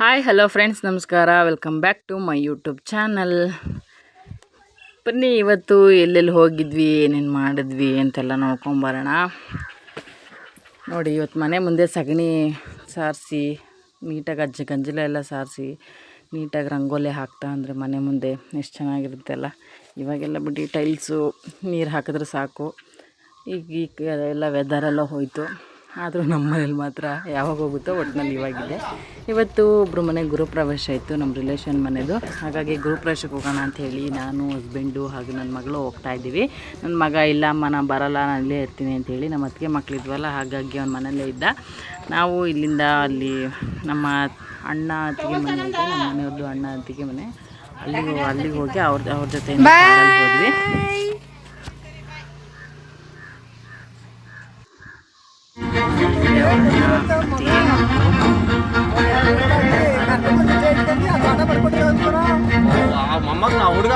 Hi hello friends ನಮಸ್ಕಾರ. Welcome back to my YouTube channel ಬನ್ನಿ, ಇವತ್ತು ಎಲ್ಲೆಲ್ಲಿ ಹೋಗಿದ್ವಿ, ಏನೇನು ಮಾಡಿದ್ವಿ ಅಂತೆಲ್ಲ ನೋಡ್ಕೊಂಬರೋಣ ನೋಡಿ ಇವತ್ತು ಮನೆ ಮುಂದೆ ಸಗಣಿ ಸಾರಿಸಿ, ನೀಟಾಗಿ ಅಜ್ಜ ಗಂಜಲ ಎಲ್ಲ ಸಾರಿಸಿ, ನೀಟಾಗಿ ರಂಗೋಲಿ ಹಾಕ್ತಾ ಅಂದರೆ ಮನೆ ಮುಂದೆ ಎಷ್ಟು ಚೆನ್ನಾಗಿರುತ್ತೆ ಅಲ್ಲ. ಇವಾಗೆಲ್ಲ ಬಿಟ್ಟು ಟೈಲ್ಸು ನೀರು ಹಾಕಿದ್ರೆ ಸಾಕು. ಈಗ ಈಗ ಎಲ್ಲ ವೆದರೆಲ್ಲ ಹೋಯಿತು. ಆದರೂ ನಮ್ಮ ಮನೇಲಿ ಮಾತ್ರ ಯಾವಾಗ ಹೋಗುತ್ತೋ ಒಟ್ಟಿನಲ್ಲಿ ಇವಾಗಿದೆ ಇವತ್ತು ಒಬ್ಬರು ಮನೆ ಗೃಹಪ್ರವೇಶ ಇತ್ತು, ನಮ್ಮ ರಿಲೇಷನ್ ಮನೆಯದು ಹಾಗಾಗಿ ಗೃಹಪ್ರವೇಶಕ್ಕೆ ಹೋಗೋಣ ಅಂತ ಹೇಳಿ ನಾನು ಹಸ್ಬೆಂಡು ಹಾಗೂ ನನ್ನ ಮಗಳು ಹೋಗ್ತಾ ಇದ್ದೀವಿ. ನನ್ನ ಮಗ ಇಲ್ಲ, ಅಮ್ಮ, ನಾನು ಬರಲ್ಲ, ನಾನು ಇಲ್ಲೇ ಇರ್ತೀನಿ ಅಂತೇಳಿ ನಮ್ಮ ಅತ್ತಿಗೆ ಮಕ್ಕಳಿದ್ವಲ್ಲ ಹಾಗಾಗಿ ಅವ್ನ ಮನೆಯಲ್ಲೇ ಇದ್ದ. ನಾವು ಇಲ್ಲಿಂದ ಅಲ್ಲಿ ನಮ್ಮ ಅಣ್ಣ ಅತ್ತಿಗೆ ಮನೆ ಇದೆ, ನಮ್ಮ ಮನೆಯವ್ರದ್ದು ಅಣ್ಣ ಅತ್ತಿಗೆ ಮನೆ. ಅಲ್ಲಿಗೆ ಅಲ್ಲಿಗೆ ಹೋಗಿ ಅವ್ರ ಅವ್ರ ಜೊತೆ ಹೋದ್ವಿ. ಮೊಮ್ಮಗ ನಾ ಹುಡುಗ.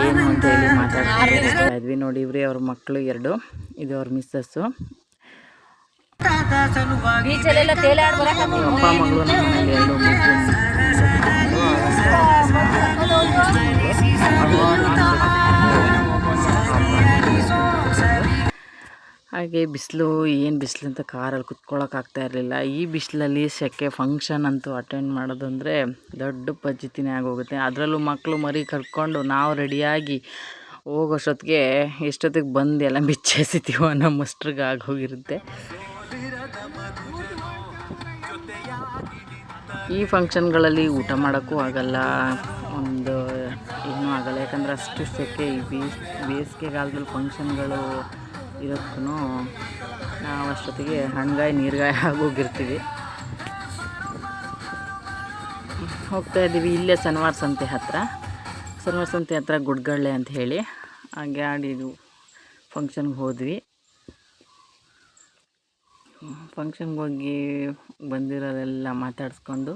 ಏನು ಅಂತ ಹೇಳಿ ಮಾತಾಡ್ತಾ ಇದ್ವಿ ನೋಡಿ ಇವ್ರಿ ಅವ್ರ ಮಕ್ಕಳು ಎರಡು, ಇದು ಅವ್ರ ಮಿಸ್ಸಸ್ಸು ಬೀಚಲ್ಲೆಲ್ಲ ತೇಲಾಡ್ ನಮ್ಮ ಹಾಗೆ ಬಿಸಿಲು ಏನು ಬಿಸಿಲು ಅಂತ ಕಾರಲ್ಲಿ ಕುತ್ಕೊಳ್ಳೋಕ್ಕಾಗ್ತಾ ಇರಲಿಲ್ಲ. ಈ ಬಿಸಿಲಲ್ಲಿ ಸೆಕೆ ಫಂಕ್ಷನ್ ಅಂತೂ ಅಟೆಂಡ್ ಮಾಡೋದಂದರೆ ದೊಡ್ಡ ಪದ್ಧತಿನೇ ಆಗೋಗುತ್ತೆ. ಅದರಲ್ಲೂ ಮಕ್ಕಳು ಮರಿ ಕರ್ಕೊಂಡು ನಾವು ರೆಡಿಯಾಗಿ ಹೋಗೋಷ್ಟೊತ್ತಿಗೆ ಎಷ್ಟೊತ್ತಿಗೆ ಬಂದು ಎಲ್ಲ ಬಿಚ್ಚೆಸಿತೀವೋ ನಮ್ಮಷ್ಟ್ರಿಗೆ ಆಗೋಗಿರುತ್ತೆ ಈ ಫಂಕ್ಷನ್ಗಳಲ್ಲಿ ಊಟ ಮಾಡೋಕ್ಕೂ ಆಗಲ್ಲ. ಒಂದು ಏನೂ ಆಗಲ್ಲ. ಯಾಕಂದರೆ ಅಷ್ಟು ಸೆಕೆ ಈ ಬೇಸ್, ಬೇಸಿಗೆಗಾಲದಲ್ಲಿ ಫಂಕ್ಷನ್ಗಳು ಇರೋಕ್ಕೂ ನಾವು ಅಷ್ಟೊತ್ತಿಗೆ ಹಣ್ಗಾಯಿ, ನೀರ್ಗಾಯಿ ಆಗೋಗಿರ್ತೀವಿ ಹೋಗ್ತಾ ಇದ್ದೀವಿ ಇಲ್ಲೇ ಶನಿವಾರ ಸಂತೆ ಹತ್ತಿರ ಶನಿವಾರ ಸಂತೆ ಹತ್ರ ಗುಡ್ಗಳ್ಳೆ ಅಂತ ಹೇಳಿ ಹಾಗೆ ಆಡಿದ್ದು ಫಂಕ್ಷನ್ಗೆ ಹೋದ್ವಿ. ಫಂಕ್ಷನ್ಗೆ ಹೋಗಿ ಬಂದಿರೋರೆಲ್ಲ ಮಾತಾಡಿಸ್ಕೊಂಡು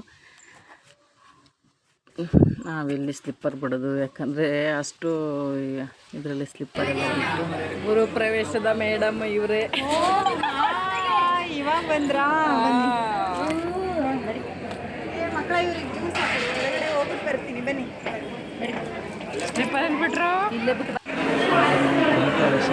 ನಾವಿಲ್ಲಿ ಸ್ಲಿಪ್ಪರ್ ಬಿಡೋದು ಯಾಕಂದರೆ ಅಷ್ಟು ಇದರಲ್ಲಿ ಸ್ಲಿಪ್ಪರ್ ಎಲ್ಲ ಬಿಟ್ಟು. ಗುರು ಪ್ರವೇಶದ ಮೇಡಮ್ ಇವರೇ. ಇವಾಗ ಬಂದ್ರಾ? ಮಕ್ಕಳ ಇವ್ರಿಗೆ ಹೊರಗಡೆ ಹೋಗ್ಬಿಟ್ಟು ಬರ್ತೀನಿ. ಬನ್ನಿ. ಸ್ಲಿಪ್ಪರ್ ಅಂದ್ಬಿಟ್ರು? ಇಲ್ಲೇ ಬಿಟ್ಟು ಪ್ರವೇಶ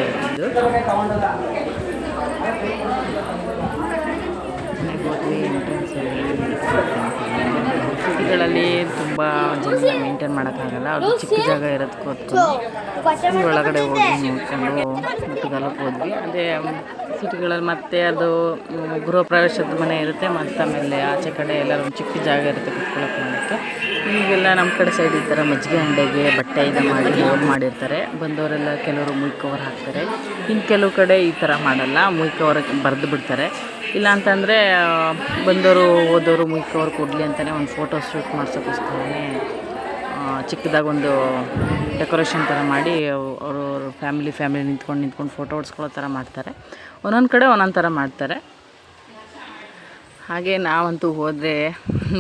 ಸಿಟಿಗಳಲ್ಲಿ ತುಂಬ ಜನ ಮೇಂಟೈನ್ ಮಾಡೋಕ್ಕಾಗಲ್ಲ. ಅದು ಚಿಕ್ಕ ಜಾಗ ಇರೋದಕ್ಕೋಸ್ಕರ ಒಳಗಡೆ ಹೋಗಿ ನೋಡ್ಕೊಂಡು ಮುಟ್ಟುಗಲಕ್ಕೆ ಹೋದ್ವಿ. ಅದೇ ಸಿಟಿಗಳಲ್ಲಿ ಮತ್ತೆ ಅದು ಗೃಹ ಪ್ರವೇಶದ ಮನೆ ಇರುತ್ತೆ. ಮತ್ತು ಆಮೇಲೆ ಆಚೆ ಕಡೆ ಎಲ್ಲರೂ ಚಿಕ್ಕ ಜಾಗ ಇರುತ್ತೆ ಕುತ್ಕೊಳ್ಳೋಕೆ ಮಾಡೋಕ್ಕೆ ಈಗೆಲ್ಲ ನಮ್ಮ ಕಡೆ ಸೈಡ್ ಈ ಥರ ಮಜ್ಜಿಗೆ ಅಂಡೆಗೆ ಬಟ್ಟೆಯಿಂದ ಮಾಡಿ ಹೋಗಿ ಮಾಡಿರ್ತಾರೆ. ಬಂದವರೆಲ್ಲ ಕೆಲವರು ಮುಯ್ ಕವರ್ ಹಾಕ್ತಾರೆ. ಇನ್ನು ಕೆಲವು ಕಡೆ ಈ ಥರ ಮಾಡಲ್ಲ. ಮುಯ್ ಕವರ್ ಬರೆದು ಬಿಡ್ತಾರೆ. ಇಲ್ಲ ಅಂತಂದರೆ ಬಂದವರು ಹೋದವರು ಮುಗಿಕೋರು ಕೊಡಲಿ ಅಂತಲೇ ಒಂದು ಫೋಟೋ ಶೂಟ್ ಮಾಡ್ಸೋಕ್ಕೋಸ್ಕರನೇ ಚಿಕ್ಕದಾಗಿ ಒಂದು ಡೆಕೋರೇಷನ್ ಥರ ಮಾಡಿ ಅವರು ಫ್ಯಾಮಿಲಿ ಫ್ಯಾಮಿಲಿ ನಿಂತ್ಕೊಂಡು ನಿಂತ್ಕೊಂಡು ಫೋಟೋ ಹೊಡ್ಸ್ಕೊಳ್ಳೋ ಥರ ಮಾಡ್ತಾರೆ. ಒಂದೊಂದು ಕಡೆ ಒಂದೊಂದು ಥರ ಮಾಡ್ತಾರೆ. ಹಾಗೆ ನಾವಂತೂ ಹೋದರೆ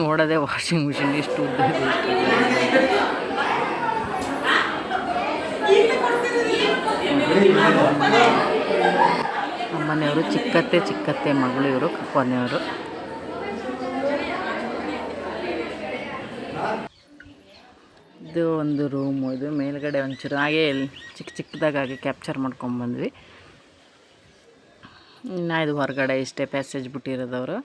ನೋಡೋದೆ ವಾಷಿಂಗ್ ಮಿಷಿನ್ ಎಷ್ಟು ಉದ್ದ ನಮ್ಮನೆಯವರು ಚಿಕ್ಕತ್ತೆ ಚಿಕ್ಕತ್ತೆ ಮಗಳು ಇವರು ಕೊನೆಯವರು ಇದು ಒಂದು ರೂಮು ಇದು ಮೇಲ್ಗಡೆ ಒಂಚೂರು ಹಾಗೆ ಚಿಕ್ಕ ಚಿಕ್ಕದಾಗಿ ಹಾಗೆ ಕ್ಯಾಪ್ಚರ್ ಮಾಡ್ಕೊಂಬಂದ್ವಿ ಇನ್ನು ಇದು ಹೊರಗಡೆ ಇಷ್ಟೇ ಪ್ಯಾಸೇಜ್ ಬಿಟ್ಟಿರೋದವರು.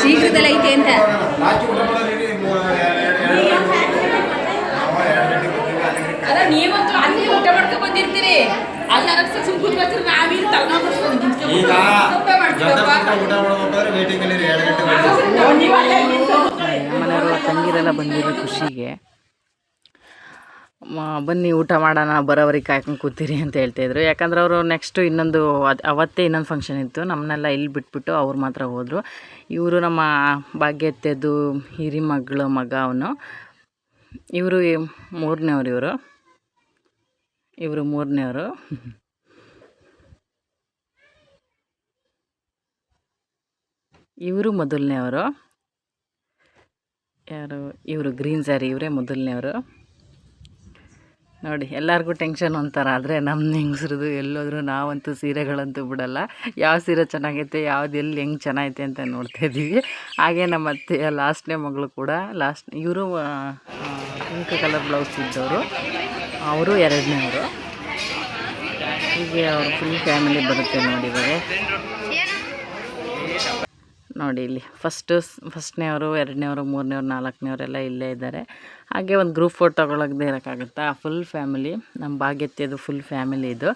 ಶೀಘ್ರದಲ್ಲಿ ಐತೆ ಅಂತ ಅಲ್ಲ ನೀವಂತೂ ಅಲ್ಲಿ ಊಟ ಮಾಡ್ಕೊಂಡ್ ಬಂದಿರ್ತೀರಿ ಅಲ್ಲಿ ಅರಸ ಸುಮ್ ಕೂತ್ಕೊಳ್ತೀರಿ ನಾವಿಲ್ಲಿ ತಗೊಂಡ್ ಈಗ ಊಟ ಮಾಡ್ಬೇಕಾದ್ರೆ ವೇಟಿಂಗ್ ಅಲ್ಲಿ ಎರಡು ಗಂಟೆ ನಮ್ಮನೆಯವರು ತಂಗಿರೆಲ್ಲ ಬಂದಿರೋ ಖುಷಿಗೆ. ಬನ್ನಿ ಊಟ ಮಾಡೋಣ ಬರೋವರಿಗೆ ಕಾಯ್ಕೊಂಡು ಕೂತೀರಿ ಅಂತ ಹೇಳ್ತಾಯಿದ್ರು ಯಾಕಂದ್ರೆ ಅವರು ನೆಕ್ಸ್ಟು ಇನ್ನೊಂದು ಅದು ಅವತ್ತೇ ಇನ್ನೊಂದು ಫಂಕ್ಷನ್ ಇತ್ತು. ನಮ್ಮನ್ನೆಲ್ಲ ಇಲ್ಲಿ ಬಿಟ್ಬಿಟ್ಟು ಅವ್ರು ಮಾತ್ರ ಹೋದರು. ಇವರು ನಮ್ಮ ಭಾಗ್ಯತ್ತೆದು ಹಿರಿ ಮಗಳು ಮಗ ಅವನು. ಇವರು ಮೂರನೇವ್ರು ಇವರು. ಇವರು ಮೂರನೇವರು ಇವರು ಮೊದಲನೇವರು ಯಾರು? ಇವರು ಗ್ರೀನ್ ಸ್ಯಾರಿ, ಇವರೇ ಮೊದಲನೇವರು ನೋಡಿ, ಎಲ್ಲರಿಗೂ ಟೆನ್ಷನ್ ಅಂತಾರೆ ಆದರೆ ನಮ್ಮ ಹೆಂಗಸ್ರದ್ದು ಎಲ್ಲೋದ್ರೂ ನಾವಂತೂ ಸೀರೆಗಳಂತೂ ಬಿಡಲ್ಲ. ಯಾವ ಸೀರೆ ಚೆನ್ನಾಗೈತೆ, ಯಾವ್ದು ಎಲ್ಲಿ ಹೆಂಗೆ ಚೆನ್ನಾಗೈತೆ ಅಂತ ನೋಡ್ತಾ ಇದ್ದೀವಿ. ಹಾಗೆ ನಮ್ಮ ಅತ್ತೆಯ ಲಾಸ್ಟ್ನೇ ಮಗಳು ಕೂಡ ಲಾಸ್ಟ್, ಇವರು ಪಿಂಕ್ ಕಲರ್ ಬ್ಲೌಸ್ ಇದ್ದವರು. ಅವರು ಎರಡನೇವರು ಹೀಗೆ ಅವರು ಫುಲ್ ಫ್ಯಾಮಿಲಿ ಬರುತ್ತೆ ನೋಡಿ ಇವಾಗ. ನೋಡಿ ಇಲ್ಲಿ ಫಸ್ಟು ಫಸ್ಟ್ನೇವರು ಎರಡನೇವರು ಮೂರನೇವ್ರು ನಾಲ್ಕನೇವರೆಲ್ಲ ಇಲ್ಲೇ ಇದ್ದಾರೆ. ಹಾಗೆ ಒಂದು ಗ್ರೂಪ್ ಫೋಟೋ ತಗೊಳಗದೆ ಇರೋಕ್ಕಾಗುತ್ತಾ? ಫುಲ್ ಫ್ಯಾಮಿಲಿ ನಮ್ಮ ಭಾಗ್ಯತ್ಯದು ಫುಲ್ ಫ್ಯಾಮಿಲಿ ಇದು.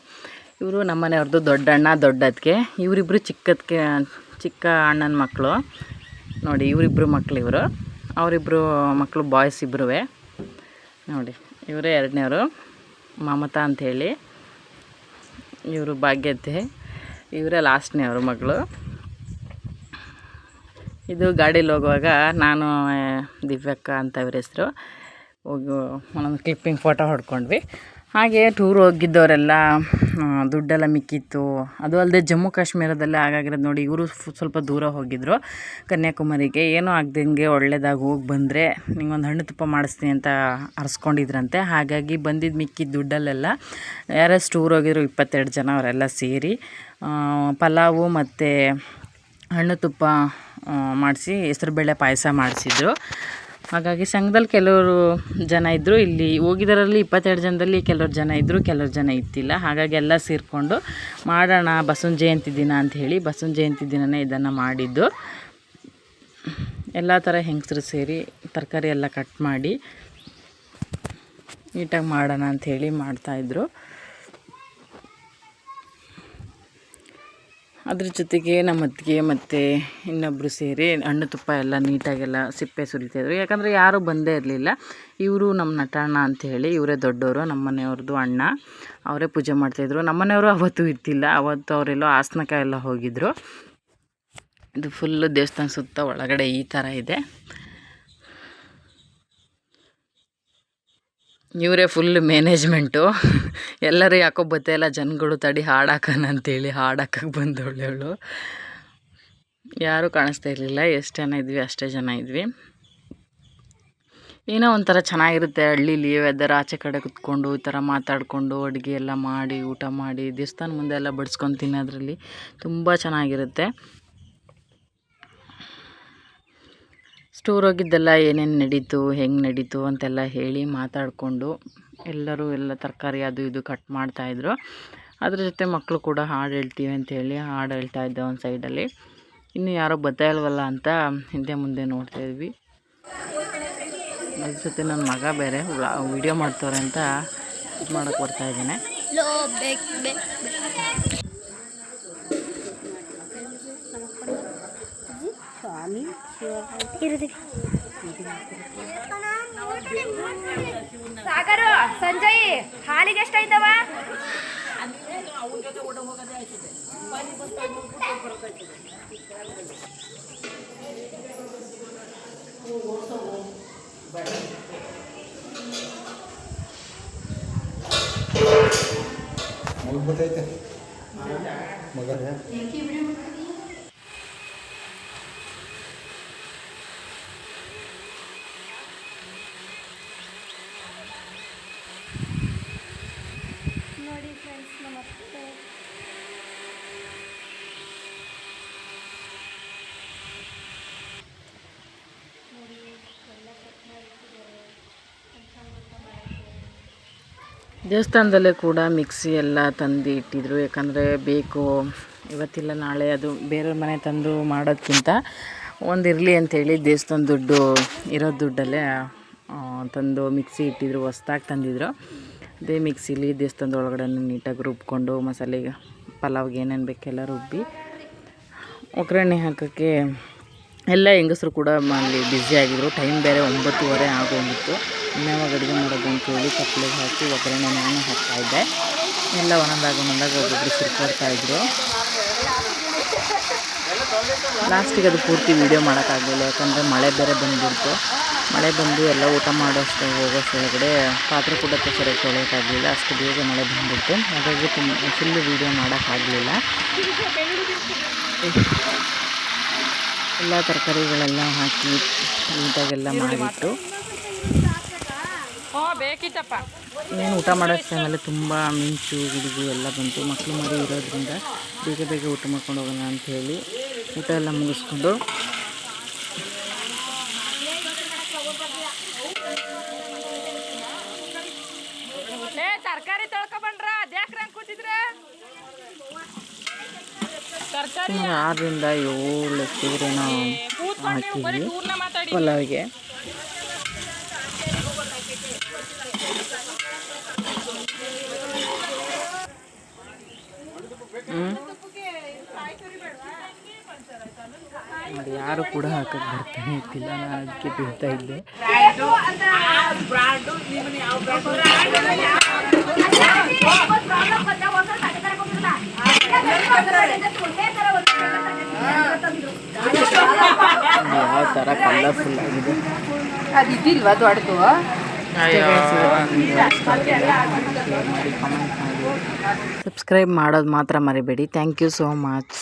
ಇವರು ನಮ್ಮನೆಯವ್ರದ್ದು ದೊಡ್ಡಣ್ಣ ದೊಡ್ಡ ಅದಕ್ಕೆ ಇವರಿಬ್ಬರು ಚಿಕ್ಕದಕ್ಕೆ ಚಿಕ್ಕ ಅಣ್ಣನ ಮಕ್ಕಳು ನೋಡಿ ಇವರಿಬ್ಬರು ಮಕ್ಕಳು ಇವರು. ಅವರಿಬ್ಬರು ಮಕ್ಕಳು ಬಾಯ್ಸ್ ಇಬ್ಬರೂ ನೋಡಿ. ಇವರೇ ಎರಡನೇವರು, ಮಮತಾ ಅಂಥೇಳಿ. ಇವರು ಭಾಗ್ಯತೆ ಇವರೇ ಲಾಸ್ಟ್ನೇವರು ಮಗಳು. ಇದು ಗಾಡೀಲಿ ಹೋಗುವಾಗ ನಾನು, ದಿವ್ಯಕ್ಕ ಅಂತ ಇವ್ರ ಹೆಸರು. ಹೋಗಿ, ಒಂದೊಂದು ಕ್ಲಿಪ್ಪಿಂಗ್ ಫೋಟೋ ಹೊಡ್ಕೊಂಡ್ವಿ. ಹಾಗೆ ಟೂರ್ ಹೋಗಿದ್ದವರೆಲ್ಲ ದುಡ್ಡೆಲ್ಲ ಮಿಕ್ಕಿತ್ತು. ಅದು ಅಲ್ಲದೆ ಜಮ್ಮು ಕಾಶ್ಮೀರದಲ್ಲೇ ಆಗಾಗಿರೋದು ನೋಡಿ, ಇವರು ಸ್ವಲ್ಪ ದೂರ ಹೋಗಿದ್ದರು ಕನ್ಯಾಕುಮಾರಿಗೆ. ಏನೂ ಆಗ್ದಂಗೆ ಒಳ್ಳೆಯದಾಗಿ ಹೋಗಿ ಬಂದರೆ ನಿಂಗೊಂದು ಹಣ್ಣು ತುಪ್ಪ ಮಾಡಿಸ್ತೀನಿ ಅಂತ ಅರ್ಸ್ಕೊಂಡಿದ್ರಂತೆ. ಹಾಗಾಗಿ ಬಂದಿದ್ದು ಮಿಕ್ಕಿದ್ದ ದುಡ್ಡಲ್ಲೆಲ್ಲ ಯಾರ್ಯಾರು ಟೂರ್ ಹೋಗಿದ್ರು ಇಪ್ಪತ್ತೆರಡು ಜನ ಅವರೆಲ್ಲ ಸೇರಿ ಪಲಾವು ಮತ್ತು ಹಣ್ಣು ತುಪ್ಪ ಮಾಡಿಸಿ ಹೆಸರುಬೇಳೆ ಪಾಯಸ ಮಾಡಿಸಿದ್ರು. ಹಾಗಾಗಿ ಸಂಘದಲ್ಲಿ ಕೆಲವರು ಜನ ಇದ್ದರು ಇಲ್ಲಿ ಹೋಗಿದ್ದರಲ್ಲಿ ಇಪ್ಪತ್ತೆರಡು ಜನದಲ್ಲಿ ಕೆಲವ್ರು ಜನ ಇದ್ದರು ಕೆಲವ್ರು ಜನ ಇತ್ತಿಲ್ಲ ಹಾಗಾಗಿ ಎಲ್ಲ ಸೇರಿಕೊಂಡು ಮಾಡೋಣ, ಬಸವನ ಜಯಂತಿ ದಿನ ಅಂತ ಹೇಳಿ ಬಸವನ ಜಯಂತಿ ದಿನವೇ ಇದನ್ನು ಮಾಡಿದ್ದು. ಎಲ್ಲ ಥರ ಹೆಂಗಸರು ಸೇರಿ ತರಕಾರಿ ಎಲ್ಲ ಕಟ್ ಮಾಡಿ ನೀಟಾಗಿ ಮಾಡೋಣ ಅಂಥೇಳಿ ಮಾಡ್ತಾಯಿದ್ರು ಅದ್ರ ಜೊತೆಗೆ ನಮ್ಮ ಅತ್ತಿಗೆ ಮತ್ತು ಇನ್ನೊಬ್ಬರು ಸೇರಿ ಹಣ್ಣು ತುಪ್ಪ ಎಲ್ಲ ನೀಟಾಗೆಲ್ಲ ಸಿಪ್ಪೆ ಸುರಿತಾಯಿದ್ರು ಯಾಕಂದರೆ ಯಾರೂ ಬಂದೇ ಇರಲಿಲ್ಲ. ಇವರು ನಮ್ಮ ನಟಣ್ಣ ಅಂತ ಹೇಳಿ ಇವರೇ ದೊಡ್ಡವರು, ನಮ್ಮ ಮನೆಯವ್ರದ್ದು ಅಣ್ಣ. ಅವರೇ ಪೂಜೆ ಮಾಡ್ತಾಯಿದ್ರು ನಮ್ಮ ಮನೆಯವರು ಅವತ್ತು ಇರ್ತಿಲ್ಲ. ಅವತ್ತು ಅವರೆಲ್ಲೋ ಆಸನಕ ಎಲ್ಲ ಹೋಗಿದ್ದರು ಇದು ಫುಲ್ಲು ದೇವಸ್ಥಾನ ಸುತ್ತ ಒಳಗಡೆ ಈ ಥರ ಇದೆ. ಇವರೇ ಫುಲ್ ಮ್ಯಾನೇಜ್ಮೆಂಟು ಎಲ್ಲರೂ ಯಾಕೋ ಬತ್ತೆಲ್ಲ ಜನಗಳು ತಡಿ ಹಾಡಾಕಣ ಅಂತೇಳಿ ಹಾಡು ಹಾಕಕ್ಕೆ ಬಂದವಳು ಅವಳು ಯಾರೂ ಕಾಣಿಸ್ತಾ ಇರಲಿಲ್ಲ, ಎಷ್ಟು ಜನ ಇದ್ವಿ, ಅಷ್ಟೇ ಜನ ಇದ್ವಿ. ಏನೋ ಒಂಥರ ಚೆನ್ನಾಗಿರುತ್ತೆ ಹಳ್ಳಿಲಿ ವೆದರ್ ಆಚೆ ಕಡೆ ಕುತ್ಕೊಂಡು ಈ ಥರ ಮಾತಾಡಿಕೊಂಡು ಅಡುಗೆ ಎಲ್ಲ ಮಾಡಿ, ಊಟ ಮಾಡಿ, ದೇವಸ್ಥಾನ ಮುಂದೆ ಎಲ್ಲ ಬಡಿಸ್ಕೊಂಡು ತಿನ್ನೋದ್ರಲ್ಲಿ ತುಂಬ ಚೆನ್ನಾಗಿರುತ್ತೆ. ಸ್ಟೋರ್ ಹೋಗಿದ್ದೆಲ್ಲ ಏನೇನು ನಡೀತು ಹೆಂಗೆ ನಡೀತು ಅಂತೆಲ್ಲ ಹೇಳಿ ಮಾತಾಡಿಕೊಂಡು ಎಲ್ಲರೂ ಎಲ್ಲ ತರಕಾರಿ ಅದು ಇದು ಕಟ್ ಮಾಡ್ತಾಯಿದ್ರು ಅದ್ರ ಜೊತೆ ಮಕ್ಕಳು ಕೂಡ ಹಾಡು ಹೇಳ್ತೀವಿ ಅಂತೇಳಿ ಹಾಡು ಹೇಳ್ತಾ ಇದ್ದೆ ಒಂದು ಸೈಡಲ್ಲಿ ಇನ್ನು ಯಾರೋ ಬರ್ತಾ ಇಲ್ವಲ್ಲ ಅಂತ ಹಿಂದೆ ಮುಂದೆ ನೋಡ್ತಾ ಇದ್ವಿ. ಅದ್ರ ಜೊತೆ ನನ್ನ ಮಗ ಬೇರೆ ವಿಡಿಯೋ ಮಾಡ್ತವ್ರೆ ಅಂತ ಇದು ಮಾಡೋಕ್ಕೆ ಬರ್ತಾ ಇದ್ದಾನೆ. ಸಾಗರು ಸಂಜಯ್ ಹಾಲಿಗೆ ಎಷ್ಟಾಯ್ತವ? ಮಗ ಗೊತ್ತೈತೆ ಮಗ. ದೇವಸ್ಥಾನದಲ್ಲೇ ಕೂಡ ಮಿಕ್ಸಿ ಎಲ್ಲ ತಂದು ಇಟ್ಟಿದ್ರು. ಯಾಕಂದರೆ ಬೇಕು, ಇವತ್ತಿಲ್ಲ, ನಾಳೆ ಅದು ಬೇರೆಯವ್ರ ಮನೆ ತಂದು ಮಾಡೋದಕ್ಕಿಂತ ಒಂದು ಇರಲಿ ಅಂಥೇಳಿ ದೇವಸ್ಥಾನ ದುಡ್ಡು ಇರೋ ದುಡ್ಡಲ್ಲೇ ತಂದು ಮಿಕ್ಸಿ ಇಟ್ಟಿದ್ರು, ಹೊಸ್ದಾಗಿ ತಂದಿದ್ರು. ಅದೇ ಮಿಕ್ಸಿಲಿ ದೇವಸ್ಥಾನದ ಒಳಗಡೆ ನೀಟಾಗಿ ರುಬ್ಕೊಂಡು ಮಸಾಲೆಗೆ ಪಲಾವ್ಗೆ ಏನೇನು ಬೇಕೆಲ್ಲ ರುಬ್ಬಿ ಒಗ್ಗರಣೆ ಹಾಕೋಕ್ಕೆ ಎಲ್ಲ ಹೆಂಗಸರು ಕೂಡ ಅಲ್ಲಿ ಬ್ಯುಸಿ ಆಗಿದ್ರು. ಟೈಮ್ ಬೇರೆ ಒಂಬತ್ತುವರೆ ಆಗೋಗಿತ್ತು. ಇನ್ಯಾವಾಗ ಅಡುಗೆ ಮಾಡೋದು ಅಂತೇಳಿ ತಪ್ಪಲೆಗೆ ಹಾಕಿ ಒಗ್ಗರಣೆ ನಾನು ಹಾಕ್ತಾಯಿದ್ದೆ ಎಲ್ಲ ಒಂದೊಂದಾಗ ಒಂದಾಗ ಒಬ್ಬೊಬ್ಬರು ಸುರ್ಕೊಡ್ತಾ ಇದ್ರು. ಲಾಸ್ಟಿಗೆ ಅದು ಪೂರ್ತಿ ವೀಡಿಯೋ ಮಾಡೋಕ್ಕಾಗಲಿಲ್ಲ ಯಾಕಂದರೆ ಮಳೆ ಬೇರೆ ಬಂದುಬಿಡ್ತು. ಮಳೆ ಬಂದು ಎಲ್ಲ ಊಟ ಮಾಡೋಷ್ಟು ಹೋಗೋಷ್ಟೊಳಗಡೆ ಪಾತ್ರೆ ಕೂಡ ಸರಿಯಾಗಿ ತೊಳೆಯೋಕ್ಕಾಗಲಿಲ್ಲ ಅಷ್ಟು ಬೇಗ ಮಳೆ ಬಂದುಬಿಡ್ತು. ಹಾಗಾಗಿ ತುಂಬ ಫುಲ್ಲು ವೀಡಿಯೋ ಮಾಡೋಕ್ಕಾಗಲಿಲ್ಲ ಎಲ್ಲ ತರಕಾರಿಗಳೆಲ್ಲ ಹಾಕಿ ನೀಟಾಗೆಲ್ಲ ಮಾಡಿಟ್ಟು ಹ್ಞೂ ಬೇಕಿತ್ತಪ್ಪ. ಏನು ಊಟ ಮಾಡೋ ಟೈಮಲ್ಲಿ ತುಂಬ ಮಿಂಚು ಗುಡುಗು ಎಲ್ಲ ಬಂತು. ಮಕ್ಕಳು ಮರಿ ಇರೋದ್ರಿಂದ ಬೇಗ ಬೇಗ ಊಟ ಮಾಡ್ಕೊಂಡು ಹೋಗೋಣ ಅಂಥೇಳಿ ಊಟ ಎಲ್ಲ ಮುಗಿಸ್ಕೊಂಡು ಏ ತರಕಾರಿ ತೊಳ್ಕೊಬಂಡ್ರ ಅದ್ಯಾಕ್ರ ಕೂತಿದ್ರೆ? ತರಕಾರಿ ಸುಮಾರು ಆರರಿಂದ ಏಳು ಸೀರೆ ನಾವು ನೀವು ಬರೀ ಹಾಕಿದ್ವಿ. ಪಲಾವಿಗೆ. ನೋಡಿ ಯಾರು ಕೂಡ ಹಾಕಕ್ಕೆ ಬರ್ತಾನೆ ಇರ್ತಿಲ್ಲ. ನಾನು ಅದಕ್ಕೆ ಬೀಳ್ತಾ ಇದ್ದೆ. ಯಾವ ಥರ ಕಲರ್ಫುಲ್ ಆಗಿದೆ. ಅದು ಇದಿಲ್ವಾ ದೊಡ್ಡದು? ಸಬ್ಸ್ಕ್ರೈಬ್ ಮಾಡೋದು ಮಾತ್ರ ಮರಿಬೇಡಿ. Thank you so much